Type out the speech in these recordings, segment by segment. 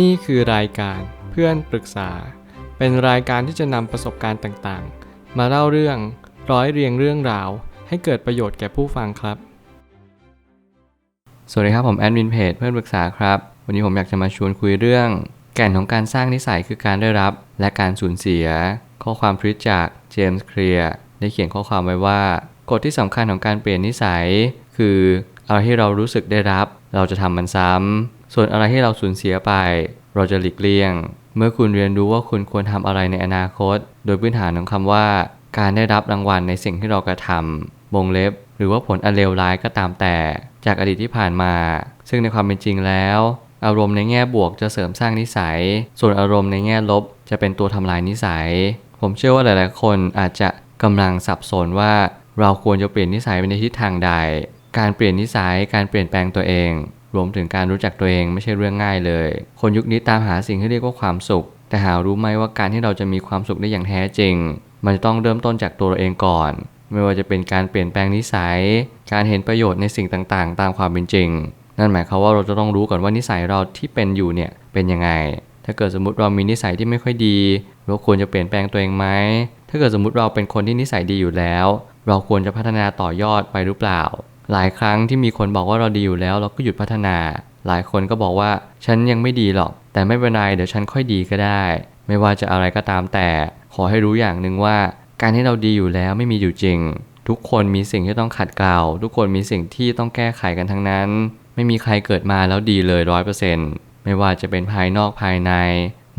นี่คือรายการเพื่อนปรึกษา เป็นรายการที่จะนำประสบการณ์ต่างๆ มาเล่าเรื่องร้อยเรียงเรื่องราว ให้เกิดประโยชน์แก่ผู้ฟังครับ สวัสดีครับผมแอดมินเพจเพื่อนปรึกษาครับ วันนี้ผมอยากจะมาชวนคุยเรื่อง แก่นของการสร้างนิสัยคือการได้รับ และการสูญเสีย ข้อความทวิจากเจมส์เคลียร์ได้เขียนข้อความไว้ว่ากฎที่สำคัญของการเปลี่ยนนิสัย คืออะไรที่เรารู้สึกได้รับ เราจะทำมันซ้ำ ส่วนอะไรที่เราสูญเสียไป เราจะหลีกเลี่ยง เมื่อคุณเรียนรู้ว่าคุณควรทำอะไรในอนาคต โดยพื้นฐานของคำว่า การได้รับรางวัลในสิ่งที่เรากระทำวงเล็บ หรือว่าผลอันเลวร้ายก็ตามแต่ จากอดีตที่ผ่านมา ซึ่งในความเป็นจริงแล้ว อารมณ์ในแง่บวกจะเสริมสร้างนิสัย ส่วนอารมณ์ในแง่ลบจะเป็นตัวทำลายนิสัย ผมเชื่อว่าหลาย ๆ คนอาจจะกำลังสับสนว่า เราควรจะเปลี่ยนนิสัยไปในทิศทางใด การเปลี่ยนนิสัย การเปลี่ยนแปลงตัวเอง รวมถึงการรู้จักตัวเองไม่ใช่เรื่องง่ายเลย คนยุคนี้ตามหาสิ่งที่เรียกว่าความสุข แต่หารู้ไหมว่าการที่เราจะมีความสุขได้อย่างแท้จริง มันจะต้องเริ่มต้นจากตัวเราเองก่อน ไม่ว่าจะเป็นการเปลี่ยนแปลงนิสัย การเห็นประโยชน์ในสิ่งต่างๆ ตามความเป็นจริง นั่นหมายความว่าเราจะต้องรู้ก่อนว่านิสัยเราที่เป็นอยู่เนี่ยเป็นยังไง ถ้าเกิดสมมติเรามีนิสัยที่ไม่ค่อยดีเราควรจะเปลี่ยนแปลงตัวเองไหมถ้าเกิดสมมติเราเป็นคนที่นิสัยดีอยู่แล้ว เราควรจะพัฒนาต่อยอดไปหรือเปล่า หลายครั้งที่มีคนบอกว่าเราดีอยู่แล้ว เราก็หยุดพัฒนา หลายคนก็บอกว่าฉันยังไม่ดีหรอก แต่ไม่เป็นไรเดี๋ยวฉันค่อยดีก็ได้ ไม่ว่าจะอะไรก็ตามแต่ขอให้รู้อย่างหนึ่งว่า การที่เราดีอยู่แล้วไม่มีอยู่จริง ทุกคนมีสิ่งที่ต้องขัดเกลาทุกคนมีสิ่งที่ต้องแก้ไขกันทั้งนั้น ไม่มีใครเกิดมาแล้วดีเลยร้อยเปอร์เซ็นต์ไม่ว่าจะเป็นภายนอกภายใน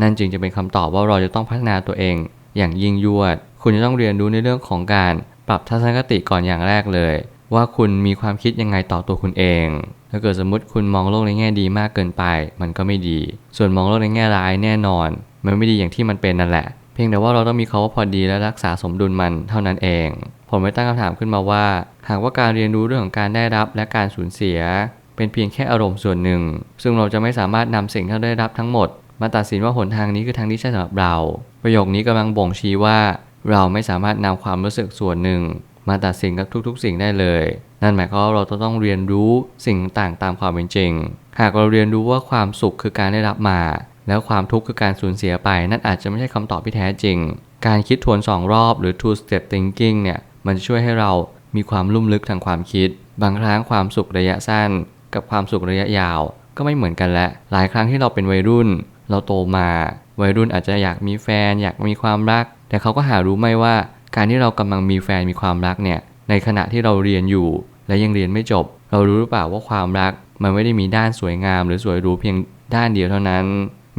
นั่นจึงจะเป็นคำตอบว่าเราจะต้องพัฒนาตัวเอง อย่างยิ่งยวด คุณจะต้องเรียนรู้ในเรื่องของการปรับทัศนคติก่อนอย่างแรกเลย ว่าคุณมีความคิดยังไงต่อตัวคุณเอง ถ้าเกิดสมมติคุณมองโลกในแง่ดีมากเกินไป มันก็ไม่ดี ส่วนมองโลกในแง่ร้ายแน่นอน มันไม่ดีอย่างที่มันเป็นนั่นแหละ เพียงแต่ว่าเราต้องมีเขาว่าพอดีและรักษาสมดุลมันเท่านั้นเอง ผมไม่ตั้งคำถามขึ้นมาว่า หากว่าการเรียนรู้เรื่องของการได้รับและการสูญเสีย เป็นเพียงแค่อารมณ์ส่วนหนึ่ง ซึ่งเราจะไม่สามารถนำสิ่งที่เราได้รับทั้งหมด มาตัดสินว่าหนทางนี้คือทางที่ใช่สำหรับเรา ประโยคนี้กำลังบ่งชี้ว่า เราไม่สามารถนำความรู้สึกส่วนหนึ่ง มาตัดสินกับทุกๆ สิ่งได้เลย นั่นหมายความว่าเราต้องเรียนรู้สิ่งต่างๆตามความเป็นจริง หากเราเรียนรู้ว่าความสุขคือการได้รับมา แล้วความทุกข์คือการสูญเสียไป นั่นอาจจะไม่ใช่คำตอบที่แท้จริง การคิดทวนสองรอบหรือ two step thinking เนี่ย มันจะช่วยให้เรามีความลุ่มลึกทางความคิด บางครั้งความสุขระยะสั้น กับความสุขระยะยาว ก็ไม่เหมือนกันและ หลายครั้งที่เราเป็นวัยรุ่น เราโตมา วัยรุ่นอาจจะอยากมีแฟน อยากมีความรัก แต่เขาก็หารู้ไม่ว่า การที่เรากำลังมีแฟนมีความรักเนี่ย ในขณะที่เราเรียนอยู่ และยังเรียนไม่จบ เรารู้หรือเปล่าว่าความรัก มันไม่ได้มีด้านสวยงาม หรือสวยรูเพียงด้านเดียวเท่านั้น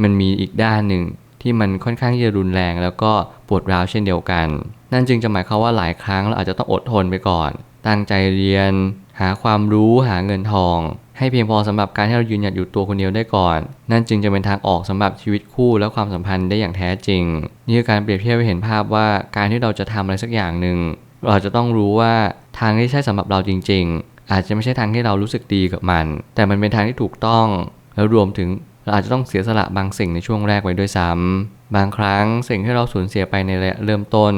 มันมีอีกด้านหนึ่งที่มันค่อนข้างที่จะรุนแรง แล้วก็ปวดร้าวเช่นเดียวกัน นั่นจึงจะหมายความว่าหลายครั้งเราอาจจะต้องอดทนไปก่อน ตั้งใจเรียน หาความรู้หาเงินทอง ให้เพียงพอสำหรับการที่เรายืนหยัดอยู่ตัวคนเดียวได้ก่อน นั่นจึงจะเป็นทางออกสำหรับชีวิตคู่และความสัมพันธ์ได้อย่างแท้จริง นี่คือการเปรียบเทียบให้เห็นภาพว่าการที่เราจะทำอะไรสักอย่างหนึ่งเราจะต้องรู้ว่าทางที่ใช่สำหรับเราจริง ๆ อาจจะไม่ใช่ทางที่เรารู้สึกดีกับมัน แต่มันเป็นทางที่ถูกต้อง แล้วรวมถึงเราอาจจะต้องเสียสละบางสิ่งในช่วงแรกไว้ด้วยซ้ำบางครั้งสิ่งที่เราสูญเสียไปในระยะเริ่มต้น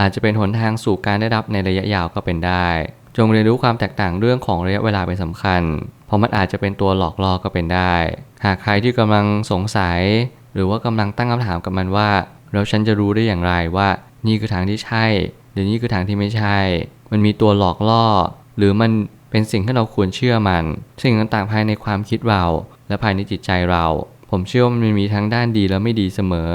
อาจจะเป็นหนทางสู่การได้รับในระยะยาวก็เป็นได้ จงเรียนรู้ความแตกต่างเรื่องของระยะเวลาเป็นสำคัญ เพราะมันอาจจะเป็นตัวหลอกล่อก็เป็นได้ หากใครที่กำลังสงสัย หรือว่ากำลังตั้งคำถามกับมันว่า แล้วฉันจะรู้ได้อย่างไรว่า นี่คือทางที่ใช่ หรือนี่คือทางที่ไม่ใช่ มันมีตัวหลอกล่อ หรือมันเป็นสิ่งที่เราควรเชื่อมัน สิ่งต่างๆภายในความคิดเรา และภายในจิตใจเรา ผมเชื่อว่ามันมีทั้งด้านดีและไม่ดีเสมอ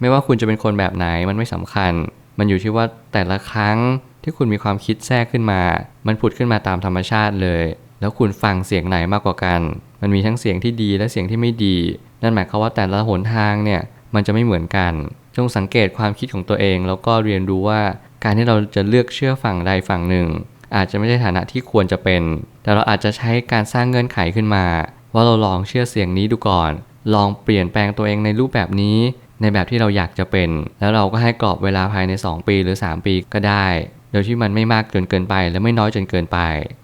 ไม่ว่าคุณจะเป็นคนแบบไหนมันไม่สำคัญ มันอยู่ที่ว่าแต่ละครั้ง ที่คุณมีความคิดแทรกขึ้นมา มันผุดขึ้นมาตามธรรมชาติเลย แล้วคุณฟังเสียงไหนมากกว่ากัน มันมีทั้งเสียงที่ดีและเสียงที่ไม่ดี นั่นหมายความว่าแต่ละหนทางเนี่ย มันจะไม่เหมือนกัน จงสังเกตความคิดของตัวเอง แล้วก็เรียนรู้ว่า การที่เราจะเลือกเชื่อฝั่งใดฝั่งหนึ่ง อาจจะไม่ใช่ฐานะที่ควรจะเป็น แต่เราอาจจะใช้การสร้างเงื่อนไขขึ้นมา ว่าเราลองเชื่อเสียงนี้ดูก่อน ลองเปลี่ยนแปลงตัวเองในรูปแบบนี้ ในแบบที่เราอยากจะเป็น แล้วเราก็ให้กรอบเวลาภายใน 2 ปีหรือ 3 ปีก็ได้ โดยที่มันไม่มากจนเกินไป และไม่น้อยจนเกินไป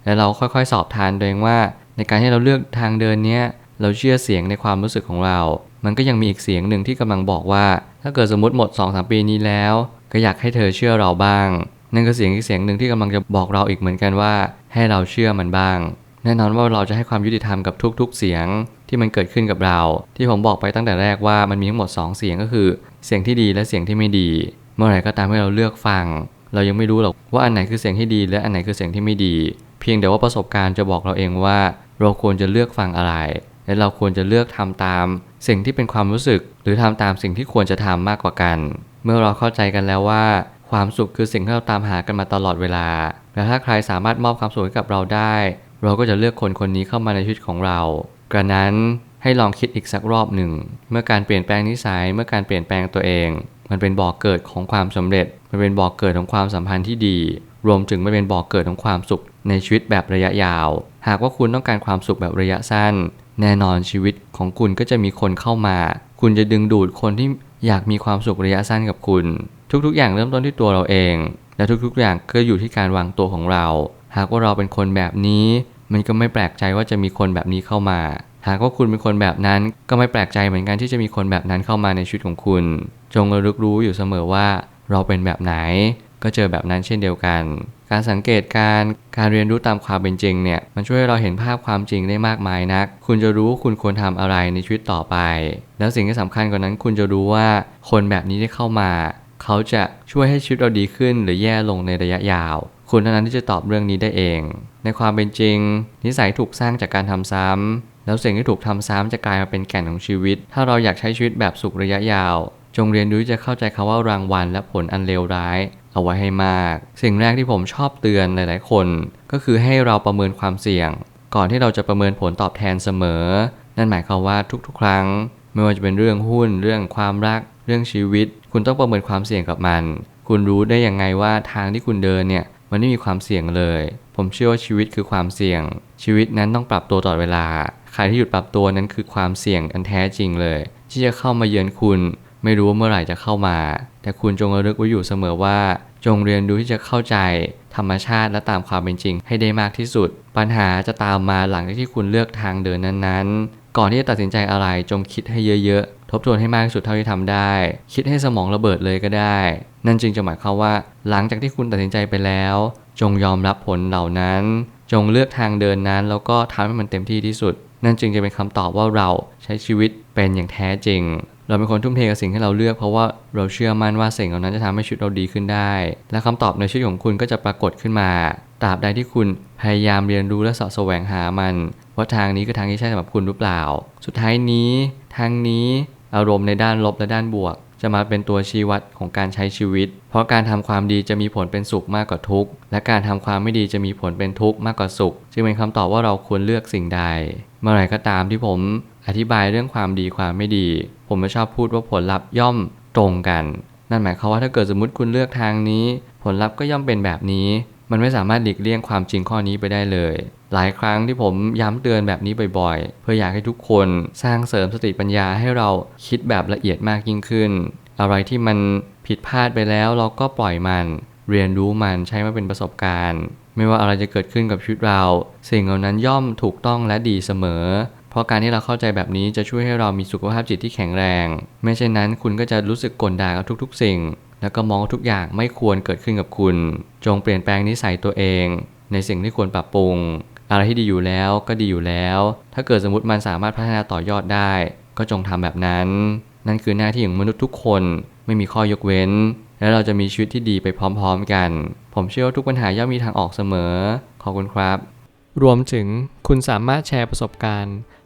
แล้วเราค่อยๆ สอบทานตัวเองว่า ในการที่เราเลือกทางเดินเนี้ยเราเชื่อเสียงในความรู้สึกของเรา มันก็ยังมีอีกเสียงหนึ่งที่กำลังบอกว่า ถ้าเกิดสมมติหมด2-3ปีนี้แล้ว ก็อยากให้เธอเชื่อเราบ้าง นั่นก็เสียงอีกเสียงหนึ่งที่กำลังจะบอกเราอีกเหมือนกันว่า ให้เราเชื่อมันบ้าง แน่นอนว่าเราจะให้ความยุติธรรมกับทุกๆ เสียงที่มันเกิดขึ้นกับเรา ที่ผมบอกไปตั้งแต่แรกว่ามันมีทั้งหมด 2 เสียงก็คือ เสียงที่ดีและเสียงที่ไม่ดี เมื่อไหร่ก็ตามที่เราเลือกฟัง เรายังไม่รู้หรอกว่าอันไหนคือเสียงที่ดี และอันไหนคือเสียงที่ไม่ดี เพียงแต่ว่าประสบการณ์จะบอกเราเองว่า เราควรจะเลือกฟังอะไร และเราควรจะเลือกทำตาม สิ่งที่เป็นความรู้สึก หรือทำตามสิ่งที่ควรจะทำมากกว่ากัน เมื่อเราเข้าใจกันแล้วว่า ความสุขคือสิ่งที่เราตามหากันมาตลอดเวลา และถ้าใครสามารถมอบความสุขให้กับเราได้ เราก็จะเลือกคนคนนี้เข้ามาในชีวิตของเรากระนั้นให้ลองคิดอีกสักรอบหนึ่ง เมื่อการเปลี่ยนแปลงนิสัย เมื่อการเปลี่ยนแปลงตัวเอง มันเป็นบ่อกเกิดของความสำเร็จ มันเป็นบ่อกเกิดของความสัมพันธ์ที่ดี รวมถึงมันเป็นบ่อกเกิดของความสุขในชีวิตแบบระยะยาว หากว่าคุณต้องการความสุขแบบระยะสั้น แน่นอนชีวิตของคุณก็จะมีคนเข้ามา คุณจะดึงดูดคนที่อยากมีความสุขระยะสั้นกับคุณ ทุกๆ อย่างเริ่มต้นที่ตัวเราเอง และทุกๆ อย่างก็อยู่ที่การวางตัวของเรา หากว่าเราเป็นคนแบบนี้ มันก็ไม่แปลกใจว่าจะมีคนแบบนี้เข้ามา หากว่าคุณเป็นคนแบบนั้นก็ไม่แปลกใจเหมือนกันที่จะมีคนแบบนั้นเข้ามาในชีวิตของคุณ จงระลึกรู้อยู่เสมอว่าเราเป็นแบบไหน ก็เจอแบบนั้นเช่นเดียวกัน การสังเกตการการเรียนรู้ตามความเป็นจริงเนี่ย มันช่วยให้เราเห็นภาพความจริงได้มากมายนัก คุณจะรู้คุณควรทำอะไรในชีวิตต่อไป แล้วสิ่งที่สำคัญกว่านั้น คุณจะรู้ว่าคนแบบนี้ที่เข้ามา เขาจะช่วยให้ชีวิตเราดีขึ้น หรือแย่ลงในระยะยาว คุณเท่านั้นที่จะตอบเรื่องนี้ได้เอง ในความเป็นจริง นิสัยถูกสร้างจากการทำซ้ำแล้วสิ่งที่ถูกทำซ้ำจะกลายมาเป็นแก่นของชีวิต ถ้าเราอยากใช้ชีวิตแบบสุขระยะยาว จงเรียนรู้จะเข้าใจคำว่ารางวัลและผลอันเลวร้าย เอาไว้ให้มาก สิ่งแรกที่ผมชอบเตือนหลาย ๆ คน ก็คือให้เราประเมินความเสี่ยง ก่อนที่เราจะประเมินผลตอบแทนเสมอ นั่นหมายความว่าทุก ๆ ครั้ง ไม่ว่าจะเป็นเรื่องหุ้น เรื่องความรัก เรื่องชีวิต คุณต้องประเมินความเสี่ยงกับมัน คุณรู้ได้ยังไงว่าทางที่คุณเดินเนี่ยมันไม่มีความเสี่ยงเลย ผมเชื่อว่าชีวิตคือความเสี่ยง ชีวิตนั้นต้องปรับตัวตลอดเวลา ใครที่หยุดปรับตัวนั้นคือความเสี่ยงอันแท้จริงเลย ที่จะเข้ามาเยือนคุณ ไม่รู้ว่าเมื่อไหร่จะเข้ามา แต่คุณจงระลึกไว้อยู่เสมอว่า จงเรียนรู้ที่จะเข้าใจ ธรรมชาติและตามความเป็นจริงให้ได้มากที่สุด ปัญหาจะตามมาหลังจากที่คุณเลือกทางเดินนั้นๆ ก่อนที่จะตัดสินใจอะไรจงคิดให้เยอะๆ ทบทวนให้มากที่สุดเท่าที่ทำได้ คิดให้สมองระเบิดเลยก็ได้ นั่นจึงจะหมายความว่า หลังจากที่คุณตัดสินใจไปแล้ว จงยอมรับผลเหล่านั้น จงเลือกทางเดินนั้น แล้วก็ทำให้มันเต็มที่ที่สุด นั่นจึงจะเป็นคำตอบว่าเราใช้ชีวิตเป็นอย่างแท้จริง เราเป็นคนทุ่มเทกับสิ่งที่เราเลือกเพราะว่าเราเชื่อมั่นว่าสิ่งเหล่านั้นจะทำให้ชีวิตเราดีขึ้นได้ และคำตอบในชีวิตของคุณก็จะปรากฏขึ้นมาตราบใดที่คุณพยายามเรียนรู้และสะแสวงหามันว่าทางนี้คือทางที่ใช่สำหรับคุณหรือเปล่า สุดท้ายนี้ทางนี้อารมณ์ในด้านลบและด้านบวก จะมาเป็นตัวชี้วัดของการใช้ชีวิต เพราะการทำความดีจะมีผลเป็นสุขมากกว่าทุกข์ และการทำความไม่ดีจะมีผลเป็นทุกข์มากกว่าสุข จึงเป็นคำตอบว่าเราควรเลือกสิ่งใด เมื่อไหร่ก็ตามที่ผม อธิบายเรื่องความดีความไม่ดี ผมไม่ชอบพูดว่าผลลัพธ์ย่อมตรงกัน นั่นหมายความว่าถ้าเกิดสมมติคุณเลือกทางนี้ ผลลัพธ์ก็ย่อมเป็นแบบนี้ มันไม่สามารถหลีกเลี่ยงความจริงข้อนี้ไปได้เลย หลายครั้งที่ผมย้ำเตือนแบบนี้บ่อยๆ เพื่ออยากให้ทุกคนสร้างเสริมสติปัญญาให้เราคิดแบบละเอียดมากยิ่งขึ้น อะไรที่มันผิดพลาดไปแล้วเราก็ปล่อยมัน เรียนรู้มันใช้มาเป็นประสบการณ์ ไม่ว่าอะไรจะเกิดขึ้นกับชีวิตเรา สิ่งเหล่านั้นย่อมถูกต้องและดีเสมอ ราะการที่เราเข้าใจแบบนี้จะช่วยให้เรามีสุขภาพจิตที่แข็งแรง ไม่เช่นนั้นคุณก็จะรู้สึกกลด่ากับทุกๆ สิ่ง แล้วก็มองว่าทุกอย่างไม่ควรเกิดขึ้นกับคุณ จงเปลี่ยนแปลงนิสัยตัวเอง ในสิ่งที่ควรปรับปรุง อะไรที่ดีอยู่แล้วก็ดีอยู่แล้ว ถ้าเกิดสมมติมันสามารถพัฒนาต่อยอดได้ ก็จงทำแบบนั้น นั่นคือหน้าที่ของมนุษย์ทุกคนไม่มีข้อยกเว้น และเราจะมีชีวิตที่ดีไปพร้อมๆกัน ผมเชื่อว่าทุกปัญหาย่อมมีทางออกเสมอ ขอบคุณครับ รวมถึงคุณสามารถแชร์ประสบการณ์